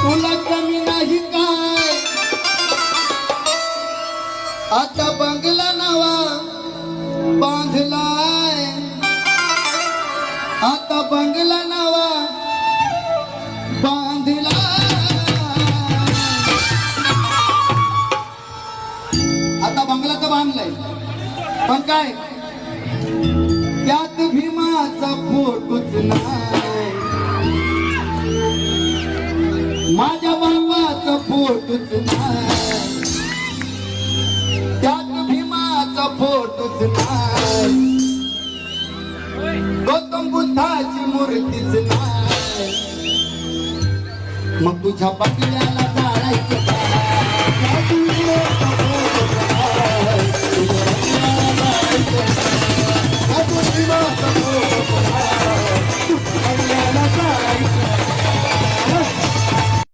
तुला कमी नाही काय? आता बंगला नवा बांधलाय. आता बंगला नवा बांधला आता बंगला तर बांधलाय. पण काय? माझ्या बापाचं फोट नाही त्यात भीमाचा फोटोच नाही गौतम बुद्धाची मूर्तीच नाही. मग तुझ्या पाकिल्याला जाळायचं तुझ्या